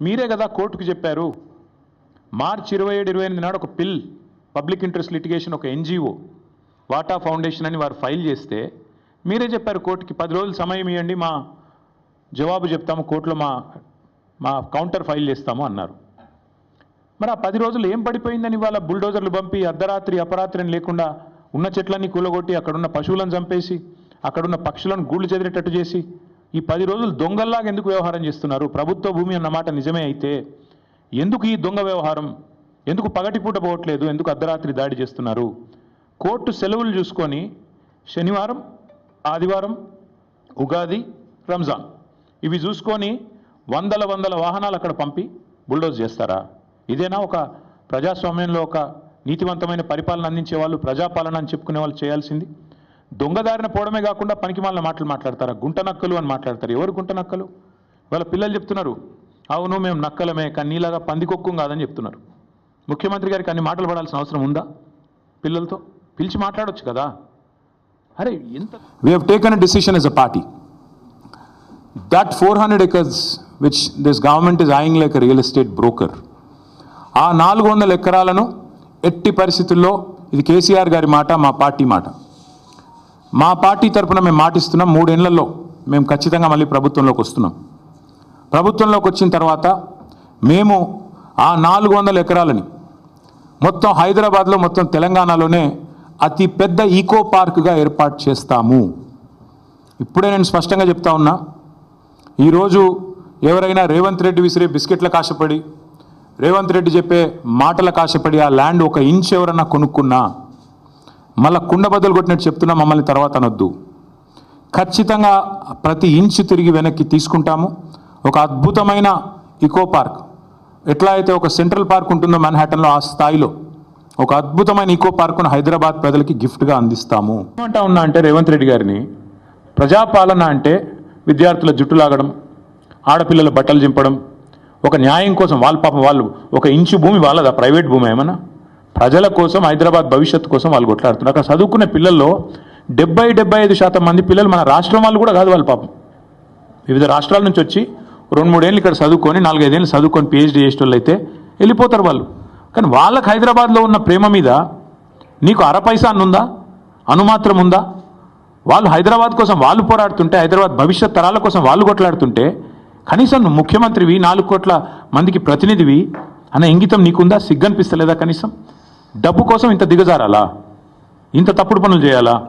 మీరే కదా కోర్టుకు చెప్పారు. మార్చి ఇరవై ఏడు ఇరవై ఎనిమిది నాడు ఒక పిల్ పబ్లిక్ ఇంట్రెస్ట్ లిటిగేషన్ ఒక ఎన్జిఓ వాటా ఫౌండేషన్ అని వారు ఫైల్ చేస్తే మీరే చెప్పారు కోర్టుకి పది రోజులు సమయం ఇవ్వండి మా జవాబు చెప్తాము కోర్టులో మా మా కౌంటర్ ఫైల్ చేస్తాము అన్నారు. మరి ఆ పది రోజులు ఏం పడిపోయిందని వాళ్ళ బుల్డోజర్లు పంపి అర్ధరాత్రి అపరాత్రి అని లేకుండా ఉన్న చెట్లన్నీ కూలగొట్టి అక్కడున్న పశువులను చంపేసి అక్కడున్న పక్షులను గూళ్ళు చెదిరేటట్టు చేసి ఈ పది రోజులు దొంగల్లాగా ఎందుకు వ్యవహారం చేస్తున్నారు? ప్రభుత్వ భూమి అన్నమాట నిజమే అయితే ఎందుకు ఈ దొంగ వ్యవహారం? ఎందుకు పగటిపూట పోవట్లేదు? ఎందుకు అర్ధరాత్రి దాడి చేస్తున్నారు? కోర్టు సెలవులు చూసుకొని శనివారం ఆదివారం ఉగాది రంజాన్ ఇవి చూసుకొని వందల వందల వాహనాలు అక్కడ పంపి బుల్డోజ్ చేస్తారా? ఇదేనా ఒక ప్రజాస్వామ్యంలో ఒక నీతివంతమైన పరిపాలన అందించే వాళ్ళు ప్రజాపాలన అని చెప్పుకునే వాళ్ళు చేయాల్సింది? దొంగదారిన పోవడమే కాకుండా పనికిమాలిన మాటలు మాట్లాడతారా? గుంట నక్కలు అని మాట్లాడతారు. ఎవరు గుంట నక్కలు? వాళ్ళ పిల్లలు చెప్తున్నారు అవును మేము నక్కలమే కానీ నీలాగా పందికొక్కం కాదని చెప్తున్నారు. ముఖ్యమంత్రి గారికి అన్ని మాటలు పడాల్సిన అవసరం ఉందా పిల్లలతో? పిలిచి మాట్లాడొచ్చు కదా. అరే ఎంత we have taken a decision as a party that four hundred acres which this government is owing like real estate broker ఆ నాలుగు వందల ఎకరాలను ఎట్టి పరిస్థితుల్లో ఇది కేసీఆర్ గారి మాట మా పార్టీ మాట. మా పార్టీ తరపున మేము మాటిస్తున్నాం. మూడేళ్ళలో మేము ఖచ్చితంగా మళ్ళీ ప్రభుత్వంలోకి వస్తున్నాం. ప్రభుత్వంలోకి వచ్చిన తర్వాత మేము ఆ నాలుగు వందల ఎకరాలని మొత్తం హైదరాబాద్లో మొత్తం తెలంగాణలోనే అతి పెద్ద ఈకో పార్క్గా ఏర్పాటు చేస్తాము. ఇప్పుడే నేను స్పష్టంగా చెప్తా ఉన్నా ఈరోజు ఎవరైనా రేవంత్ రెడ్డి విసిరే బిస్కెట్ల కాశపడి రేవంత్ రెడ్డి చెప్పే మాటల కాశపడి ఆ ల్యాండ్ ఒక ఇంచ్ ఎవరన్నా కొనుక్కున్నా మళ్ళీ కుండ బద్దలు కొట్టినట్టు చెప్తున్నా మమ్మల్ని తర్వాత అనొద్దు. ఖచ్చితంగా ప్రతి ఇంచు తిరిగి వెనక్కి తీసుకుంటాము. ఒక అద్భుతమైన ఇకో పార్క్ ఎట్లా అయితే ఒక సెంట్రల్ పార్క్ ఉంటుందో మన్హాటన్లో ఆ స్థాయిలో ఒక అద్భుతమైన ఈకో పార్కును హైదరాబాద్ ప్రజలకి గిఫ్ట్గా అందిస్తాము. ఏమంటా ఉన్నా అంటే రేవంత్ రెడ్డి గారిని ప్రజాపాలన అంటే విద్యార్థుల జుట్టు లాగడం ఆడపిల్లల బట్టలు చింపడం ఒక న్యాయం కోసం వాళ్ళ పాపం వాళ్ళు ఒక ఇంచు భూమి వాళ్ళదా ప్రైవేట్ భూమి ఏమన్నా? ప్రజల కోసం హైదరాబాద్ భవిష్యత్తు కోసం వాళ్ళు కొట్లాడుతున్నారు. అక్కడ చదువుకునే పిల్లల్లో డెబ్బై డెబ్బై ఐదు శాతం మంది పిల్లలు మన రాష్ట్రం వాళ్ళు కూడా కాదు వాళ్ళ పాపం. వివిధ రాష్ట్రాల నుంచి వచ్చి రెండు మూడేళ్ళు ఇక్కడ చదువుకొని నాలుగైదేళ్ళు చదువుకొని పిహెచ్డీ చేసేటోళ్ళు అయితే వెళ్ళిపోతారు వాళ్ళు. కానీ వాళ్ళకి హైదరాబాద్లో ఉన్న ప్రేమ మీద నీకు అర పైసా అన్నుందా? అనుమాత్రం ఉందా? వాళ్ళు హైదరాబాద్ కోసం వాళ్ళు పోరాడుతుంటే హైదరాబాద్ భవిష్యత్ తరాల కోసం వాళ్ళు కొట్లాడుతుంటే కనీసం నువ్వు ముఖ్యమంత్రివి నాలుగు కోట్ల మందికి ప్రతినిధివి అన్న ఇంగితం నీకుందా? సిగ్గనిపిస్తలేదా కనీసం? డబ్బు కోసం ఇంత దిగజారాలా? ఇంత తప్పుడు పనులు చేయాలా?